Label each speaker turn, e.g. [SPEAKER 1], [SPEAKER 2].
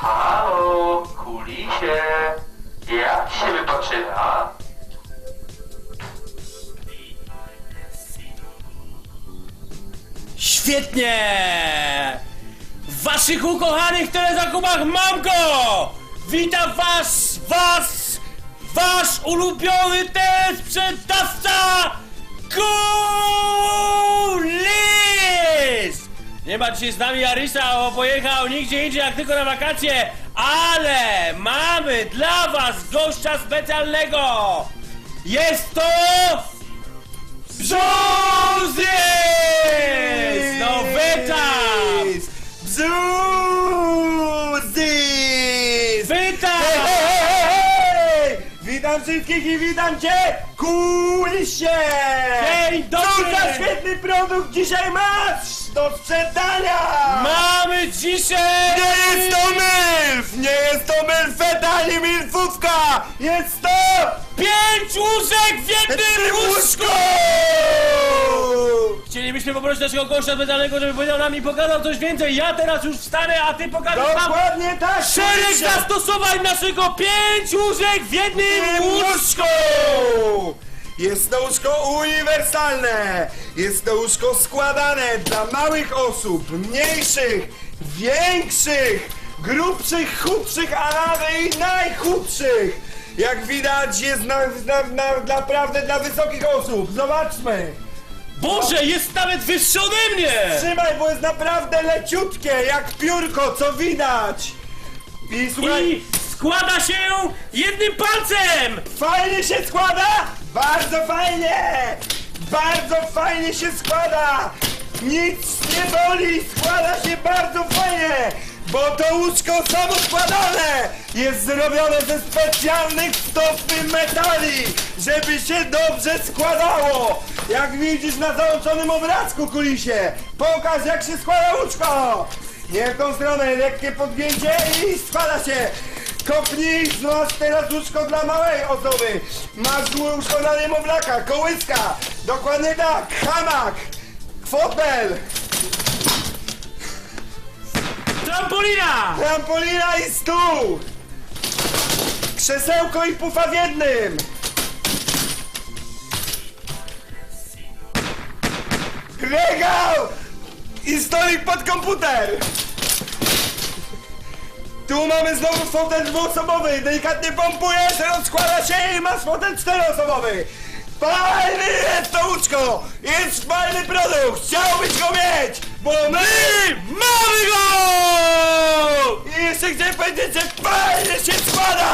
[SPEAKER 1] Halo, kulisie. Jak się wypoczyna?
[SPEAKER 2] Świetnie! Waszych ukochanych telezakupach mam go! Witam was, was, wasz ulubiony telesprzedawca dzisiaj z nami Arysa, bo pojechał nigdzie indziej jak tylko na wakacje, ale mamy dla was gościa specjalnego! Jest to... Brzozys! No witam!
[SPEAKER 3] Bzuzys!
[SPEAKER 2] Witam!
[SPEAKER 3] Hej, hej, hej! Witam wszystkich i witam cię! Kulisie!
[SPEAKER 2] Dzień dobry!
[SPEAKER 3] Co za świetny produkt dzisiaj masz do sprzedania!
[SPEAKER 2] Mamy dzisiaj...
[SPEAKER 3] Nie jest to MILF! Nie jest to MILFeta ani MILFówka! Jest to...
[SPEAKER 2] Pięć łóżek w jednym łóżku! Chcielibyśmy poprosić naszego gościa specjalnego, żeby powiedział nam i pokazał coś więcej. Ja teraz już wstanę, a ty pokażesz nam
[SPEAKER 3] Dokładnie tak!
[SPEAKER 2] szereg zastosowań naszego pięć łóżek w jednym łóżku!
[SPEAKER 3] Jest to łóżko uniwersalne! Jest to łóżko składane dla małych osób, mniejszych, większych, grubszych, chudszych, a nawet i najchudszych! Jak widać jest na, na, na, naprawdę dla wysokich osób. Zobaczmy!
[SPEAKER 2] Boże, jest nawet wyższy ode mnie!
[SPEAKER 3] Trzymaj, bo jest naprawdę leciutkie, jak piórko, co widać! I słuchaj...
[SPEAKER 2] I składa się jednym palcem!
[SPEAKER 3] Fajnie się składa! Bardzo fajnie! Bardzo fajnie się składa! Nic nie boli! Składa się bardzo fajnie! Bo to łóżko samoskładane jest zrobione ze specjalnych stopy metali, żeby się dobrze składało! Jak widzisz na załączonym obrazku, kulisie! Pokaż jak się składa łóżko! Nie w tą stronę, lekkie podgięcie i składa się! Kopnij, masz teraz łóżko dla małej osoby. Masz łóżko dla niemowlaka, kołyska. Dokładnie tak, hamak, fotel,
[SPEAKER 2] Trampolina!
[SPEAKER 3] trampolina i stół. Krzesełko i pufa w jednym. Regał i stolik pod komputer. Tu mamy znowu fotel dwuosobowy, delikatnie pompujesz, rozkłada się i masz fotel czteroosobowy. Fajny jest to łóżko! Jest fajny produkt! Chciałbyś go mieć! Bo my
[SPEAKER 2] Mamy go!
[SPEAKER 3] i jeszcze powiedzieć, że fajnie się składa!